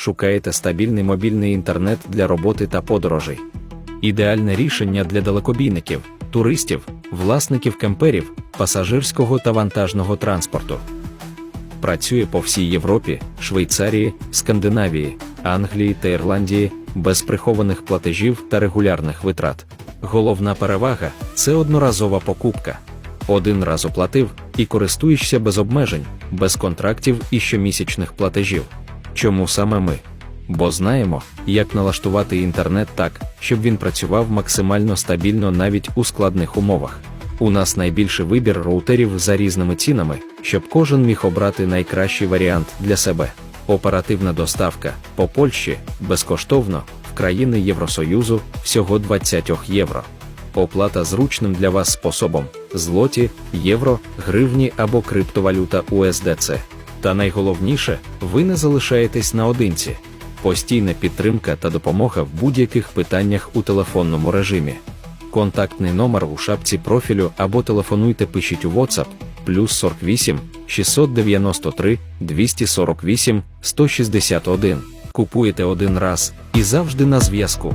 шукаєте стабільний мобільний інтернет для роботи та подорожей. Ідеальне рішення для далекобійників, туристів, власників кемперів, пасажирського та вантажного транспорту. Працює по всій Європі, Швейцарії, Скандинавії, Англії та Ірландії без прихованих платежів та регулярних витрат. Головна перевага це одноразова покупка. Один раз оплатив і користуєшся без обмежень, без контрактів і щомісячних платежів. Чому саме ми? Бо знаємо, як налаштувати інтернет так, щоб він працював максимально стабільно навіть у складних умовах. У нас найбільший вибір роутерів за різними цінами, щоб кожен міг обрати найкращий варіант для себе. Оперативна доставка по Польщі безкоштовно в країни Євросоюзу всього 20 євро. Оплата зручним для вас способом: злоті, євро, гривні або криптовалюта USDC. Та найголовніше, ви не залишаєтесь наодинці. Постійна підтримка та допомога в будь-яких питаннях у телефонному режимі. Контактний номер у шапці профілю або телефонуйте пишіть у WhatsApp плюс 48 693 248 161. Купуєте один раз і завжди на зв'язку.